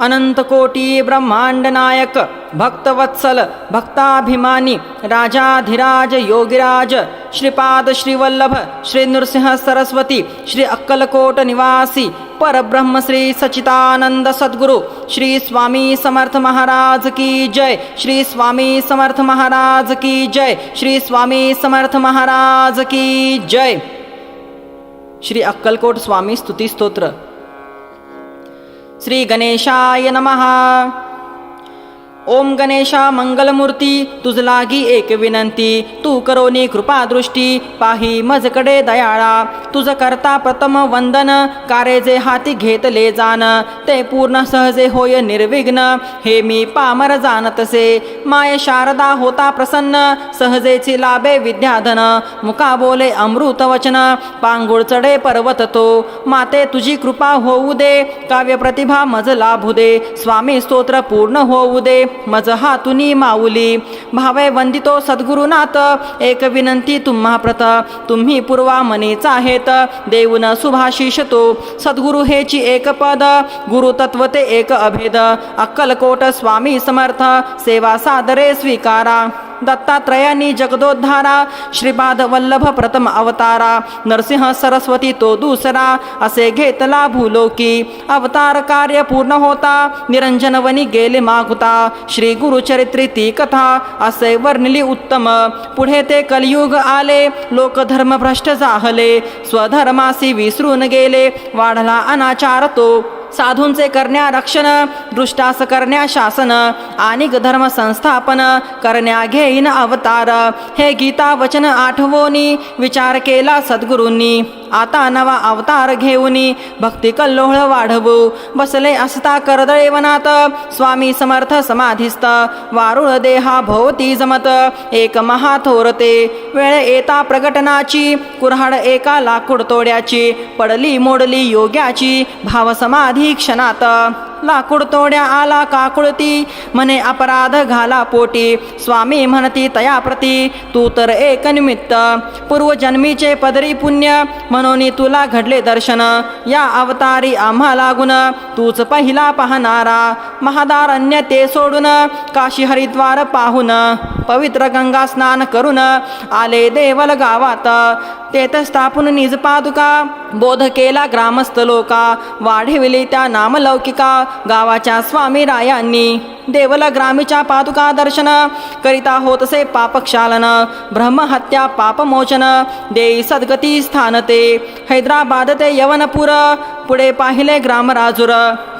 अनंतकोटी ब्रह्मांड नायक भक्तवत्सल भक्ताभिमानी राजाधिराज योगिराज श्रीपाद श्रीवल्लभ श्री नृसिंह सरस्वती श्री अक्कलकोट निवासी परब्रह्म श्री सचितानंद सद्गुरु श्री स्वामी समर्थ महाराज की जय श्री स्वामी समर्थ महाराज की जय श्री स्वामी समर्थ महाराज की जय। श्री अक्कलकोट स्वामी स्तुती स्तोत्र। श्री गणेशाय नमः। ओम गणेशा मंगलमूर्ती तुझ लागी एक विनंती. तू करोनी कृपादृष्टी पाही मजकडे दयाळा. तुझ करता प्रथम वंदन कारे जे हाती घेतले जाण ते पूर्ण सहजे होय निर्विघ्न हे मी पामर जाणतसे. माय शारदा होता प्रसन्न सहजेची लाभे विद्याधन. मुका बोले अमृत वचन पांगुळ चढे पर्वत तो. माते तुझी कृपा होऊ दे काव्य प्रतिभा मज लाभू दे. स्वामी स्तोत्र पूर्ण होऊ दे. मज हातुनी माऊली। भावे वंदितो सद्गुरुनाथ। एक विनंती तुम्हा प्रत तुम्ही पूर्वा मनीचा आहेत देऊन सुभाशिष तो सद्गुरु हेची एक पद। गुरु तत्व ते एक अभेद। अक्कलकोट स्वामी समर्थ। सेवा सादरे स्वीकारा। दत्तात्रयानी जगदोद्धारा श्रीपाद वल्लभ प्रथम अवतारा नरसिंह सरस्वती तो दुसरा असे घेतला भूलोकी अवतार कार्य पूर्ण होता निरंजनवनी गेले मागुता। श्री गुरुचरित्री ती कथा असे वर्णिली उत्तम। पुढे ते कलियुग आले लोकधर्मभ्रष्ट भ्रष्ट जाहले स्वधर्मासी विसरून गेले वाढला अनाचार तो। साधूंचे करण्या रक्षण दृष्टास करण्या शासन आणि धर्म संस्थापन करण्या घेईन अवतार. हे गीता वचन आठवोनी विचार केला सद्गुरूंनी. आता नवा अवतार घेऊनी भक्ती कल्लोळ वाढवू. बसले असता करदळे वनात स्वामी समर्थ समाधिस्त. वारुळ देहा भोवती जमत एक महाथोरते वेळ येता प्रगटनाची कुऱ्हाड एका लाकूड तोड्याची पडली मोडली योग्याची भाव समाधी क्षणात. लाकूड तोड्या आला काकुळती. म्हणे अपराध घाला पोटी. स्वामी म्हणती तयाप्रती तू तर एक निमित्त. पूर्वजन्मीचे पदरी पुण्य म्हणून तुला घडले दर्शन. या अवतारी आम्हा लागून तूच पहिला पाहणारा. महादारण्य ते सोडून काशी हरिद्वार पाहून पवित्र गंगा स्नान करून आले देवल गावात. तेथ निजपादुका निज पादुका बोध केला ग्रामस्थ लोका वाढविली त्या नामलौकिका गावाच्या स्वामी रायांनी देवल ग्रामीच्या पादुका दर्शन करिता होतसे पापक्षालन ब्रह्महत्या पापमोचन देई सद्गती स्थान ते हैदराबाद ते यवनपूर पुढे पाहिले ग्रामराजूर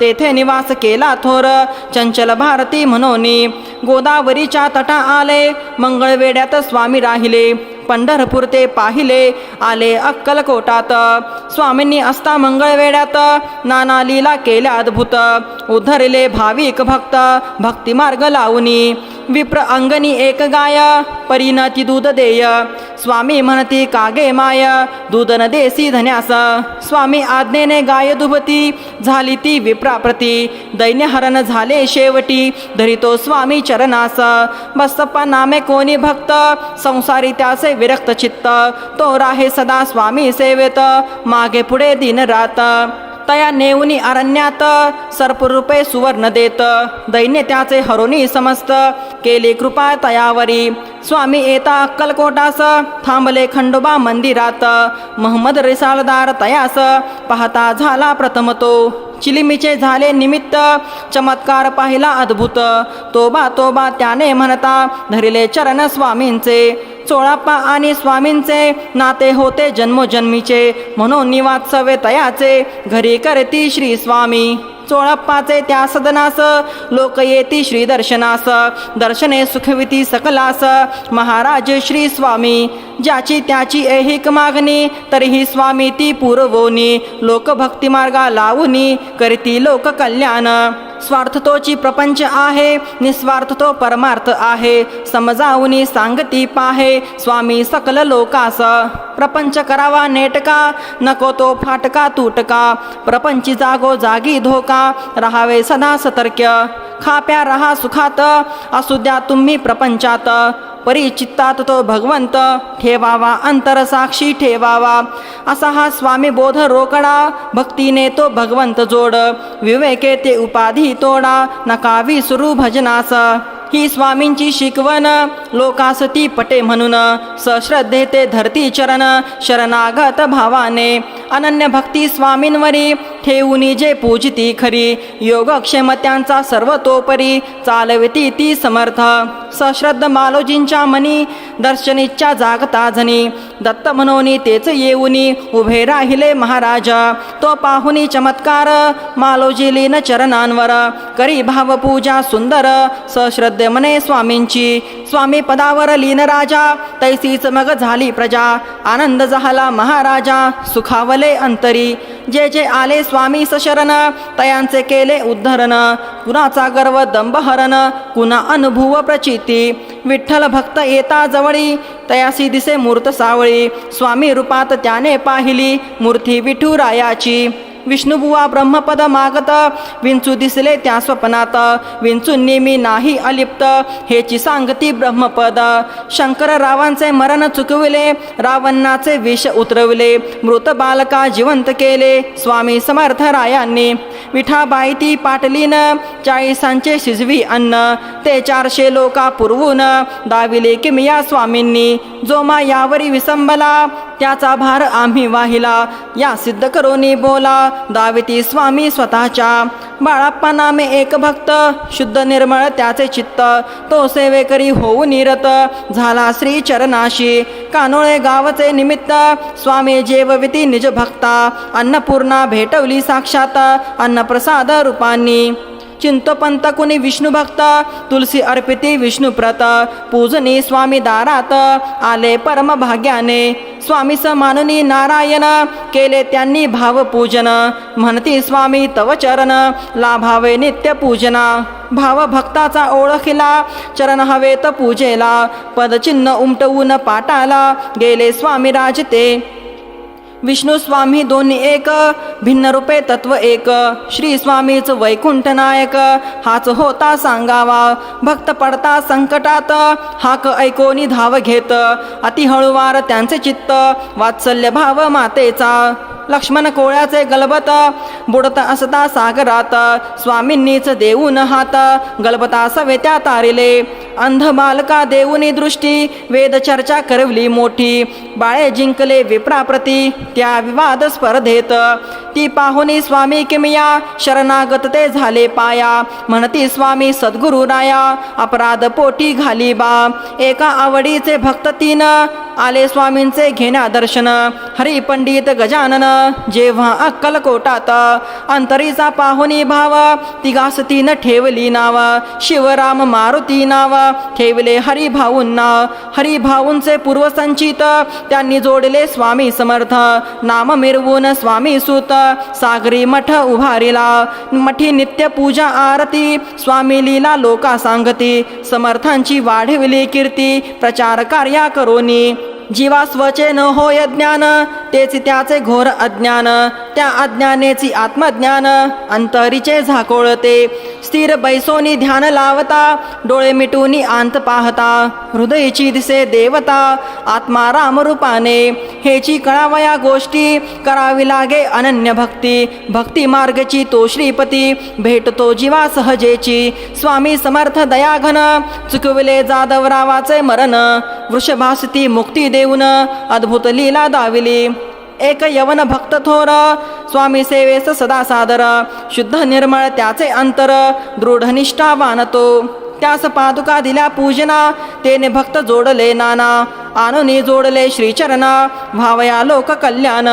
तेथे निवास केला थोर चंचल भारती म्हणोनी गोदावरीच्या तटा आले मंगळवेड्यात स्वामी राहिले पंढरपूर ते पाहिले आले अक्कलकोटात. स्वामींनी असता मंगळवेड्यात नाना लीला केल्या अद्भुत. उद्धरले भाविक भक्त भक्तिमार्ग लावणी. विप्र अंगणी एक गाय परिणती दूध देय. स्वामी म्हणती कागे माय दूध देसी धन्यास. स्वामी आज्ञेने गाय दुभती झाली ती विप्राप्रती. दैन्यहरण झाले शेवटी धरितो स्वामी चरणास. बसप्पा नामे कोणी भक्त संसारी त्यासे विरक्त चित्त. तो राहे सदा स्वामी सेवेत मागे पुढे दिन रात. तया नेऊनी अरण्यात सर्परूपे सुवर्ण देत दैन्य त्याचे हरोनी समस्त केली कृपा तयावरी. स्वामी येता अक्कलकोटास थांबले खंडोबा मंदिरात. महम्मद रिसालदार तयास पाहता झाला प्रथम तो. चिलिमीचे झाले निमित्त चमत्कार पाहिला अद्भुत. तोबा तोबा त्याने म्हणता धरिले चरण स्वामींचे चोळाप्पा आणि स्वामींचे नाते होते जन्मोजन्मीचे. म्हणून निवात्सवे तयाचे घरी करती श्री स्वामी. चोळप्पाचे त्या सदनास लोक येती श्री दर्शनास. दर्शने सुखविती सकलास. महाराज श्री स्वामी ज्याची त्याची ऐहिक मागणी तरीही स्वामी ती पुरवोनी. लोक भक्ती मार्गा लावूनी करती लोक स्वार्थतोची स्वार्थ तोची प्रपंच आहे निस्वार्थ तो परमार्थ आहे. समजावूनी सांगती पाहे स्वामी सकल लोकास. प्रपंच करावा नेटका नको तो फाटका तुटका. प्रपंची जागो जागी धोका राहावे सदा सतर्क खाप्या रहा सुखात असू द्या तुम्ही प्रपंचात. परिचित्तात तो भगवंत ठेवावा अंतर साक्षी ठेवावा। असा हा स्वामी बोध रोकडा भक्तीने तो भगवंत जोड। विवेके ते उपाधी तोडा नकावी सुरू भजनास। ही स्वामींची शिकवण लोकास ती पटे म्हणून। सश्रद्धे ते धरती चरण शरणागत भावाने। अनन्य भक्ती स्वामींवरी ठेवूनी जे पूजिती खरी. योगक्षेम त्यांचा सर्वतोपरी चालविती ती समर्थ. सश्रद्ध मालोजींच्या मनी दर्शनीच्या जागता झनी. दत्त म्हणून तेच येऊनी उभे राहिले महाराज. तो पाहुनी चमत्कार मालोजी लीन चरणांवर. करी भावपूजा सुंदर सश्रद्धे मने स्वामींची. स्वामी पदावर लीन राजा तैसीच मग झाली प्रजा. आनंद झाला महाराजा सुखावले अंतरी. जे जे आले स्वामी सशरण तयांचे केले उद्धरण. कुणाचा गर्व दंभहरण कुणा अनुभव प्रचिती. विठ्ठल भक्त येता जवळी तयासी दिसे मूर्त सावळी. स्वामी रूपात त्याने पाहिली मूर्ती विठुरायाची. विष्णुबुवा ब्रह्मपद मागत विंचू दिसले त्या स्वप्नात विंचूंनी नेहमी नाही अलिप्त हेची सांगती ब्रह्मपद शंकर रावांचे मरण चुकविले रावणाचे विष उतरविले मृत बालका जिवंत केले स्वामी समर्थ रायांनी विठाबाई ती पाटलीन चाळीसांचे शिजवी अन्न ते चारशे लोका पुरवून दाविले किमिया स्वामींनी जोमा यावरी विसंबला त्याचा भार आम्ही वाहिला. या सिद्ध करोनी बोला. दाविती स्वामी स्वतःच्या. बाळाप्पा नामे एक भक्त. शुद्ध निर्मळ त्याचे चित्त. तो सेवेकरी होऊ निरत झाला श्री चरणाशी. कानोळे गावचे निमित्त. स्वामी जेवविती निज भक्ता. अन्नपूर्णा भेटवली साक्षात. अन्नप्रसाद रूपांनी. चिंतपंत कुणी विष्णुभक्त तुलसी अर्पिती विष्णुप्रत. पूजनी स्वामी दारात. आले परमभाग्याने. स्वामी माननी नारायण केले त्यांनी भावपूजन. म्हणती स्वामी तव चरण लाभावे नित्य पूजना. भाव भक्ताचा ओळखिला चरण हवेत पूजेला. पदचिन्ह उमटवून पाटाला गेले स्वामी राजते. विष्णू स्वामी दोन्ही एक भिन्न रूपे तत्व एक. श्री स्वामीच वैकुंठ नायक हाच होता सांगावा. भक्त पडता संकटात हाक ऐकोनी धाव घेत. अति हळुवार त्यांचे चित्त वात्सल्य भाव मातेचा. लक्ष्मण कोळ्याचे गलबत बुडत असता सागरात स्वामींनीच देऊन हात गलबता सवेत्या तारिले. अंध बालका देऊनी दृष्टी वेद चर्चा करवली मोठी. बाळे जिंकले विप्राप्रती त्या विवाद स्पर्धेत ती पाहुनी स्वामी किमया शरणागत ते झाले पाया. म्हणती स्वामी सद्गुरु राया अपराध पोटी घाली बा. एका आवडीचे भक्त तीन आले स्वामींचे घेण्या दर्शन. हरी पंडित गजानन जेव्हा अक्कलकोटात अंतरीचा पाहुनी भाव तिघास तीन ठेवली नाव. शिवराम मारुती नाव ठेवले हरिभाऊंना. हरिभाऊंचे पूर्वसंचित त्यांनी जोडले स्वामी समर्थ. नाम मिरवून स्वामी सुत. सागरी मठ उभारिला. मठी नित्य पूजा आरती. स्वामी लीला लोका सांगती. समर्थांची वाढविली कीर्ती. प्रचार कार्या करोनी. जीवा स्वचे न होय ज्ञान तेच त्याचे घोर अज्ञान. त्या अज्ञानेची आत्मज्ञान अंतरीचे झाकोळते. स्थिर बैसोनी ध्यान लावता डोळे मिटूनी आंत पाहता. हृदयची दिसे देवता आत्मा रामरूपाने. हेची कळावया गोष्टी करावी लागे अनन्य भक्ती. भक्ती मार्गची तो श्रीपती भेटतो जीवा सहजेची. स्वामी समर्थ दयाघन चुकविले जाधवरावाचे मरण. वृषभासती मुक्ती देऊन अद्भुत लीला दाविली. एक यवन भक्त थोर स्वामी सेवेस सदा सादर शुद्ध निर्मळ त्याचे अंतर दृढ वानतो. त्यास पादुका दिल्या पूजना तेने भक्त जोडले नाना. आणूनी जोडले श्रीचरणा भावया लोक कल्याण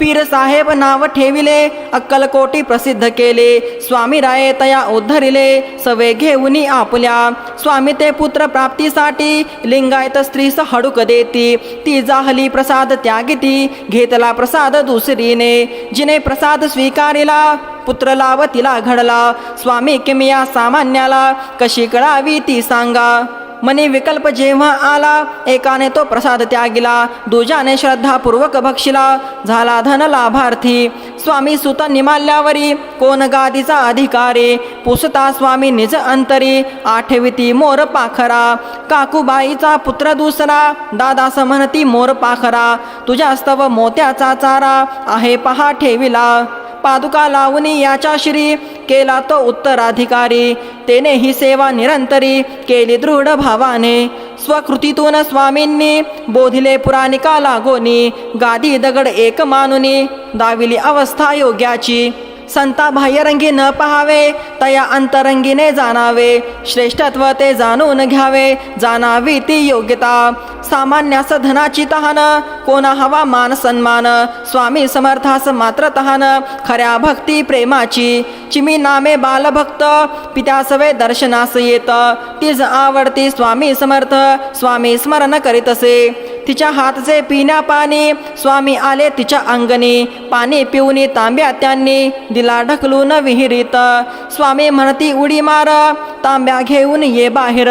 पीर साहेब नाव ठेविले अक्कलकोटी प्रसिद्ध केले. स्वामी राये तया उद्धरिले सवे घेऊनी आपल्या. स्वामी ते पुत्र प्राप्तीसाठी लिंगायत स्त्रीस हडूक देती. ती जाहली प्रसाद त्यागिती घेतला प्रसाद दुसरीने. जिने प्रसाद स्वीकारिला पुत्र लाव तिला घडला. स्वामी किमिया सामान्याला कशी कळावी ती सांगा. मनी विकल्प जेव्हा आला एकाने तो प्रसाद त्यागिला. दुजाने श्रद्धापूर्वक भक्षिला झाला धन लाभार्थी. स्वामी सुत निमाल्यावरी कोण गादीचा अधिकारी? पुसता स्वामी निज अंतरी. आठविती मोर पाखरा. काकूबाईचा पुत्र दुसरा. दादा समनती मोर पाखरा. तुझ्या स्तव मोत्याचा चारा आहे पहा ठेविला. पादुका लावणी याच्या श्री. केला तो उत्तराधिकारी. तेने ही सेवा निरंतरी केली दृढ भावाने. स्वकृतीतून स्वामींनी बोधिले पुराणिका लागोनी. गादी दगड एक मानुनी. दाविली अवस्था योग्याची. संता बाह्यरंगी न पहावे तया अंतरंगीने जाणावे. श्रेष्ठत्व ते जाणून घ्यावे जाणावी ती योग्यता. सामान्यास धनाची तहान कोणा हवा मान सन्मान. स्वामी समर्थास मात्र तहान खऱ्या भक्ती प्रेमाची. चिमी नामे बालभक्त पित्यासवे दर्शनास येत. तीच आवडती स्वामी समर्थ स्वामी स्मरण करीत असे. तिच्या हातचे पिण्या पाणी स्वामी आले तिच्या अंगणी. पाणी पिऊनी तांब्या त्यांनी दिला ढकलून विहिरीत. स्वामी म्हणती उडी मार तांब्या घेऊन ये बाहेर.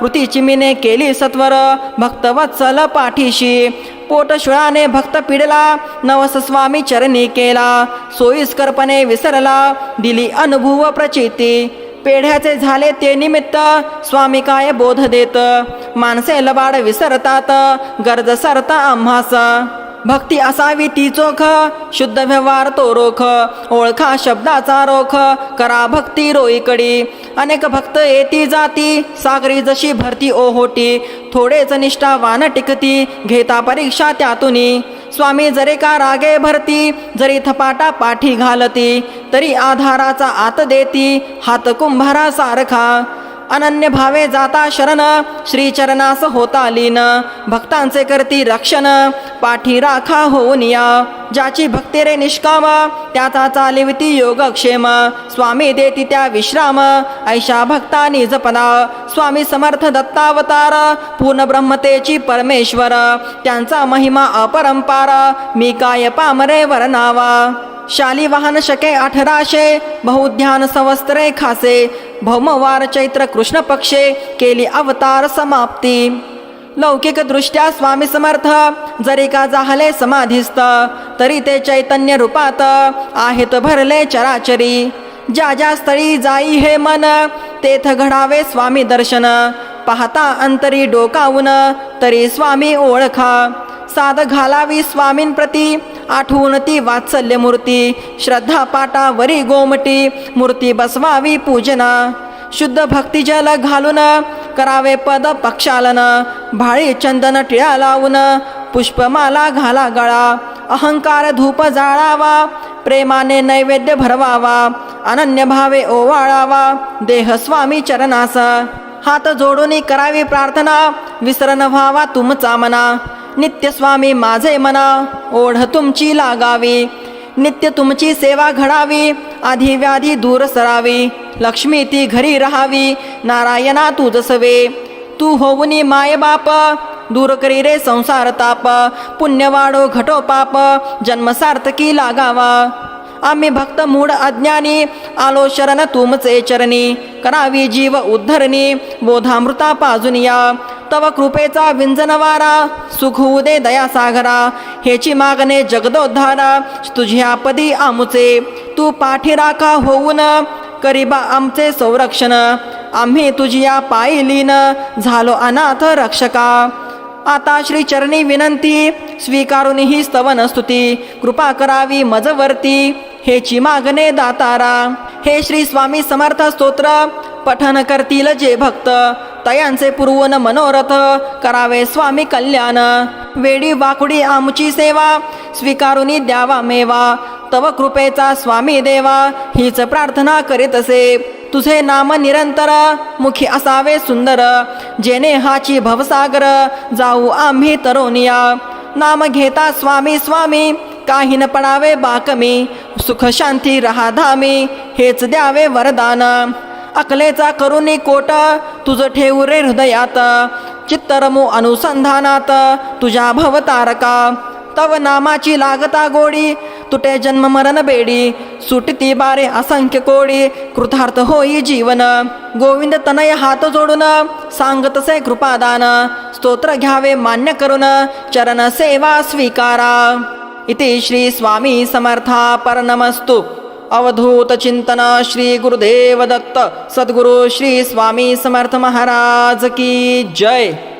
कृती चिमीने केली सत्वर भक्तवत्सल पाठीशी. पोटशुळाने भक्त पिडला नवस स्वामी चरणी केला. सोयीस्करपणे विसरला दिली अनुभव प्रचिती. पेढ्याचे झाले ते निमित्त स्वामी काय बोध देत? माणसे लबाड विसरतात गर्ज सरता आम्हास. भक्ती असावी ती चोख शुद्ध व्यवहार तो रोख. ओळखा शब्दाचा रोख करा भक्ती रोईकडी. अनेक भक्त येती जाती सागरी जशी भरती ओहोटी. थोडेच निष्ठावान टिकती घेता परीक्षा त्यातुनी. स्वामी जरे का रागे भरती जरी थपाटा पाठी घालती तरी आधाराचा आत देती हात कुंभारा सारखा अनन्य भावे जाता शरण श्रीचरणास होता लीन. भक्तांचे करती रक्षण पाठी राखा होऊन या. ज्याची भक्ती रे निष्काम त्याचा चालिवती योगक्षेम. स्वामी देती त्या विश्राम ऐशा भक्तानी जपना स्वामी समर्थ दत्तावतार पूर्ण ब्रह्मतेची परमेश्वर. त्यांचा महिमा अपरंपार मी काय पामरे वरनावा शाली वाहन शके अठराशे बहुध्यान सवस्त्रे खासे. भौमवार चैत्र कृष्ण पक्षे केली अवतार समाप्ती. लौकिक दृष्ट्या स्वामी समर्थ जरी का जाहले समाधिस्त तरी ते चैतन्य रूपात आहेत भरले चराचरी. ज्या ज्या स्थळी जाई हे मन तेथ घडावे स्वामी दर्शन. पाहता अंतरी डोकावून तरी स्वामी ओळखा. साध घालावी स्वामींप्रती आठवून ती वात्सल्य मूर्ती. श्रद्धा पाटा वरी गोमटी मूर्ती बसवावी पूजना. शुद्ध भक्तिजल घालून करावे पद पक्षालन. भाळी चंदन टिळा लावून पुष्पमाला घाला गळा. अहंकार धूप जाळावा प्रेमाने नैवेद्य भरवावा. अनन्य भावे ओवाळावा देह स्वामी चरणास. हात जोडून करावी प्रार्थना विसरण व्हावा तुमचा मना. नित्य स्वामी माझे मना ओढ तुमची लागावी. नित्य तुमची सेवा घडावी आधी व्याधी दूर सरावी. लक्ष्मी ती घरी राहावी नारायणा तू जसवे. तू होऊनी माय बाप दूर करी रे संसार ताप. पुण्य वाढो घटो पाप जन्म सार्थकी लागावा. आम्ही भक्त मूढ अज्ञानी आलो शरण तुमचे चरणी. करावी जीव उद्धरणी बोधामृता पाजून या. तव कृपेचा विंजनवारा सुख उदे दे दया सागरा हेची मागणे जगदोद्धारा तुझ्या पदी आमुचे तू पाठीराखा होऊन करीबा आमचे संरक्षण आम्ही तुझिया पायी लीन झालो अनाथ रक्षका. आता श्री चरणी विनंती स्वीकारून ही स्तवन स्तुती कृपा करावी मजवर्ती हेची मागणे दातारा. हे श्री स्वामी समर्थ स्तोत्र पठन करतील जे भक्त तयांचे पुरवून मनोरथ करावे स्वामी कल्याण. वेडी वाकुडी आमची सेवा स्वीकारुनी द्यावा मेवा. तव कृपेचा स्वामी देवा हीच प्रार्थना करीत असे तुझे नाम निरंतर मुखी असावे सुंदर. जेने हाची भवसागर जाऊ आम्ही तरोनिया. नाम घेता स्वामी स्वामी काही न पडावे बाकमी. सुख शांती रहा धामी हेच द्यावे वरदान. अकलेचा करुणी कोट तुझ ठेव रे हृदयात. चित्तरमो अनुसंधानात. तुझ्या भवतारका. तव नामाची लागता गोडी. तुटे जन्म मरण बेडी. सुटती बारे असंख्य कोडी. कृतार्थ होई जीवन. गोविंद तनय हात जोडून सांगतसे कृपादान. स्तोत्र घ्यावे मान्य करून चरण सेवा स्वीकारा. इति श्री स्वामी समर्था परनमस्तु. अवधूत चिंतन श्री गुरुदेव दत्त सद्गुरु श्री स्वामी समर्थ महाराज की जय।